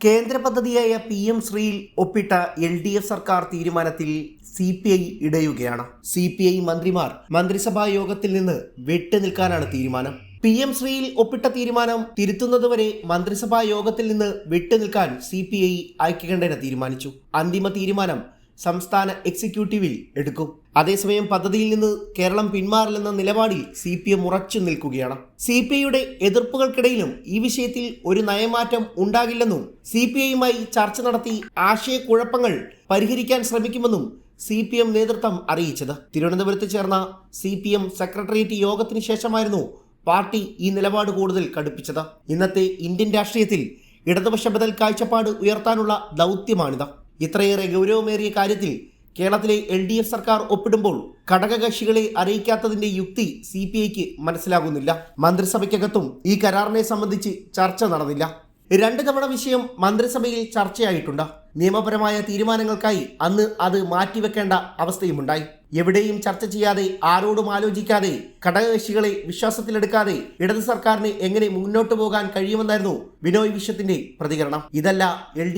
കേന്ദ്ര പദ്ധതിയായ P M ശ്രീയിൽ ഒപ്പിട്ട എൽ ഡി എഫ് സർക്കാർ തീരുമാനത്തിൽ സി പി ഐ ഇടയുകയാണ്. സി പി ഐ മന്ത്രിമാർ മന്ത്രിസഭാ യോഗത്തിൽ നിന്ന് വിട്ടുനിൽക്കാനാണ് തീരുമാനം. പി എം ശ്രീയിൽ ഒപ്പിട്ട തീരുമാനം തിരുത്തുന്നതുവരെ മന്ത്രിസഭാ യോഗത്തിൽ നിന്ന് വിട്ടുനിൽക്കാൻ സി പി ഐ ഐക്യകണ്ഠേന തീരുമാനിച്ചു. അന്തിമ തീരുമാനം സംസ്ഥാന എക്സിക്യൂട്ടീവിൽ എടുക്കും. അതേസമയം പദ്ധതിയിൽ നിന്ന് കേരളം പിന്മാറില്ലെന്ന നിലപാടിൽ സി പി എം ഉറച്ചു നിൽക്കുകയാണ്. സി പി ഐയുടെ എതിർപ്പുകൾക്കിടയിലും ഈ വിഷയത്തിൽ ഒരു നയമാറ്റം ഉണ്ടാകില്ലെന്നും സി പി ഐയുമായി ചർച്ച നടത്തി ആശയക്കുഴപ്പങ്ങൾ പരിഹരിക്കാൻ ശ്രമിക്കുമെന്നും സി പി എം നേതൃത്വം അറിയിച്ചത്. തിരുവനന്തപുരത്ത് ചേർന്ന സി പി എം സെക്രട്ടേറിയറ്റ് യോഗത്തിന് ശേഷമായിരുന്നു പാർട്ടി ഈ നിലപാട് കൂടുതൽ കടുപ്പിച്ചത്. ഇന്നത്തെ ഇന്ത്യൻ രാഷ്ട്രീയത്തിൽ ഇടതുപക്ഷ ബദൽ കാഴ്ചപ്പാട് ഉയർത്താനുള്ള ദൗത്യമാണിത്. ഇത്രയേറെ ഗൗരവമേറിയ കാര്യത്തിൽ കേരളത്തിലെ എൽ ഡി എഫ് സർക്കാർ ഒപ്പിടുമ്പോൾ ഘടകകക്ഷികളെ അറിയിക്കാത്തതിന്റെ യുക്തി സി പി ഐക്ക് മനസ്സിലാകുന്നില്ല. മന്ത്രിസഭയ്ക്കകത്തും ഈ കരാറിനെ സംബന്ധിച്ച് ചർച്ച നടന്നില്ല. രണ്ട് തവണ വിഷയം മന്ത്രിസഭയിൽ ചർച്ചയായിട്ടുണ്ട്. നിയമപരമായ തീരുമാനങ്ങൾക്കായി അന്ന് അത് മാറ്റിവെക്കേണ്ട അവസ്ഥയുമുണ്ടായി. എവിടെയും ചർച്ച ചെയ്യാതെ ആരോടും ആലോചിക്കാതെ ഘടകകക്ഷികളെ വിശ്വാസത്തിലെടുക്കാതെ ഇടത് സർക്കാരിന് എങ്ങനെ മുന്നോട്ട് പോകാൻ കഴിയുമെന്നായിരുന്നു ബിനോയ് വിശ്വത്തിന്റെ പ്രതികരണം. ഇതല്ല എൽ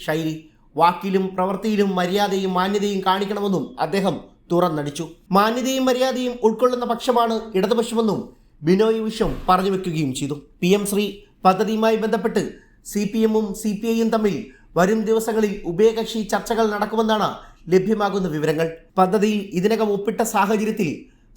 ശൈലി. വാക്കിലും പ്രവൃത്തിയിലും മര്യാദയും മാന്യതയും കാണിക്കണമെന്നും അദ്ദേഹം തുറന്നടിച്ചു. മാന്യതയും മര്യാദയും ഉൾക്കൊള്ളുന്ന പക്ഷമാണ് ഇടതുപക്ഷമെന്നും ബിനോയ് വിശ്വം പറഞ്ഞു വെക്കുകയും ചെയ്തു. പി എം ശ്രീ പദ്ധതിയുമായി ബന്ധപ്പെട്ട് സി പി എമ്മും സി പി ഐയും തമ്മിൽ വരും ദിവസങ്ങളിൽ ഉഭയകക്ഷി ചർച്ചകൾ നടക്കുമെന്നാണ് ലഭ്യമാകുന്ന വിവരങ്ങൾ. പദ്ധതിയിൽ ഇതിനകം ഒപ്പിട്ട സാഹചര്യത്തിൽ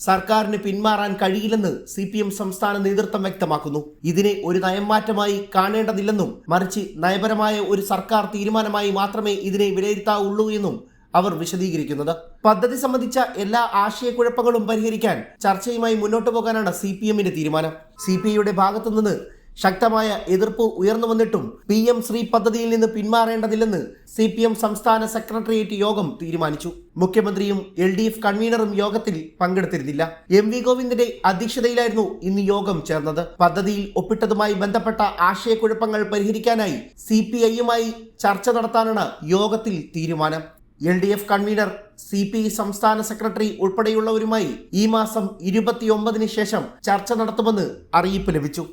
സർക്കാരിന് പിന്മാറാൻ കഴിയില്ലെന്ന് സി പി എം സംസ്ഥാന നേതൃത്വം വ്യക്തമാക്കുന്നു. ഇതിനെ ഒരു നയംമാറ്റമായി കാണേണ്ടതില്ലെന്നും മറിച്ച് നയപരമായ ഒരു സർക്കാർ തീരുമാനമായി മാത്രമേ ഇതിനെ വിലയിരുത്താവുള്ളൂ എന്നും അവർ വിശദീകരിക്കുന്നത്. പദ്ധതി സംബന്ധിച്ച എല്ലാ ആശയക്കുഴപ്പങ്ങളും പരിഹരിക്കാൻ ചർച്ചയുമായി മുന്നോട്ട് പോകാനാണ് സി പി എമ്മിന്റെ തീരുമാനം. സി പി ഐയുടെ ഭാഗത്തുനിന്ന് ശക്തമായ എതിർപ്പ് ഉയർന്നു വന്നിട്ടും പി എം ശ്രീ പദ്ധതിയിൽ നിന്ന് പിന്മാറേണ്ടതില്ലെന്ന് സി പി എം സംസ്ഥാന സെക്രട്ടേറിയറ്റ് യോഗം തീരുമാനിച്ചു. മുഖ്യമന്ത്രിയും എൽ ഡി എഫ് കൺവീനറും യോഗത്തിൽ പങ്കെടുത്തിരുന്നില്ല. എം വി ഗോവിന്ദന്റെ അധ്യക്ഷതയിലായിരുന്നു ഇന്ന് യോഗം ചേർന്നത്. പദ്ധതിയിൽ ഒപ്പിട്ടതുമായി ബന്ധപ്പെട്ട ആശയക്കുഴപ്പങ്ങൾ പരിഹരിക്കാനായി സി പി ഐയുമായി ചർച്ച നടത്താനാണ് യോഗത്തിൽ തീരുമാനം. L D F convener C P സംസ്ഥാന സെക്രട്ടറി ഉൾപ്പെടെയുള്ളവരുമായി ഈ മാസം ഇരുപത്തിയൊമ്പതിന് ശേഷം ചർച്ച നടത്തുമെന്ന് അറിയിപ്പ് ലഭിച്ചു.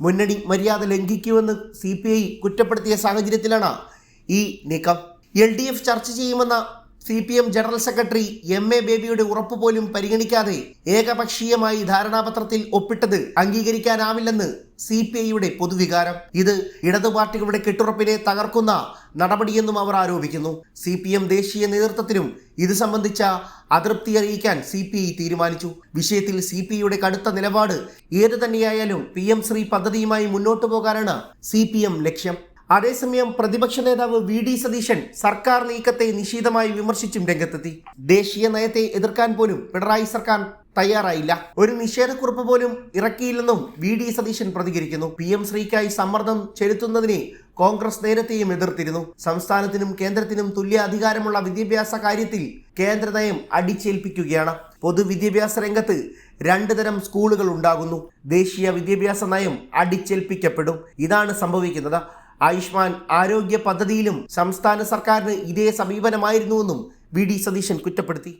മുന്നണി മര്യാദ ലംഘിക്കുമെന്ന് സി പി ഐ കുറ്റപ്പെടുത്തിയ സാഹചര്യത്തിലാണ് ഈ നീക്കം. എൽ ഡി എഫ് ചർച്ച ചെയ്യുമെന്ന C P M general secretary M A ബേബിയുടെ ഉറപ്പ് പോലും പരിഗണിക്കാതെ ഏകപക്ഷീയമായി ധാരണാപത്രത്തിൽ ഒപ്പിട്ടത് അംഗീകരിക്കാനാവില്ലെന്ന് സി പി ഐയുടെ പൊതുവികാരം. ഇത് ഇടതു പാർട്ടികളുടെ കെട്ടുറപ്പിനെ തകർക്കുന്ന നടപടിയെന്നും അവർ ആരോപിക്കുന്നു. സി പി എം ദേശീയ നേതൃത്വത്തിനും ഇത് സംബന്ധിച്ച അതൃപ്തി അറിയിക്കാൻ സി പി ഐ തീരുമാനിച്ചു. വിഷയത്തിൽ സി പി ഐയുടെ കടുത്ത നിലപാട് ഏതു തന്നെയായാലും പി എം ശ്രീ പദ്ധതിയുമായി മുന്നോട്ടു പോകാനാണ് സി പി എം ലക്ഷ്യം. അതേസമയം പ്രതിപക്ഷ നേതാവ് വി ഡി സതീശൻ സർക്കാർ നീക്കത്തെ നിശിതമായി വിമർശിച്ചും രംഗത്തെത്തി. ദേശീയ നയത്തെ എതിർക്കാൻ പോലും പിണറായി സർക്കാർ തയ്യാറായില്ല. ഒരു നിഷേധക്കുറിപ്പ് പോലും ഇറക്കിയില്ലെന്നും വി ഡി സതീശൻ പ്രതികരിക്കുന്നു. പി എം ശ്രീക്കായി സമ്മർദ്ദം ചെലുത്തുന്നതിനെ കോൺഗ്രസ് നേരത്തെയും എതിർത്തിരുന്നു. സംസ്ഥാനത്തിനും കേന്ദ്രത്തിനും തുല്യ അധികാരമുള്ള വിദ്യാഭ്യാസ കാര്യത്തിൽ കേന്ദ്ര നയം അടിച്ചേൽപ്പിക്കുകയാണ്. പൊതുവിദ്യാഭ്യാസ രംഗത്ത് രണ്ട് തരം സ്കൂളുകൾ ഉണ്ടാകുന്നു. ദേശീയ വിദ്യാഭ്യാസ നയം അടിച്ചേൽപ്പിക്കപ്പെടും. ഇതാണ് സംഭവിക്കുന്നത്. ആയുഷ്മാൻ ആരോഗ്യ പദ്ധതിയിലും സംസ്ഥാന സർക്കാരിന് ഇതേ സമീപനമായിരുന്നുവെന്നും വി ഡി സതീശൻ കുറ്റപ്പെടുത്തി.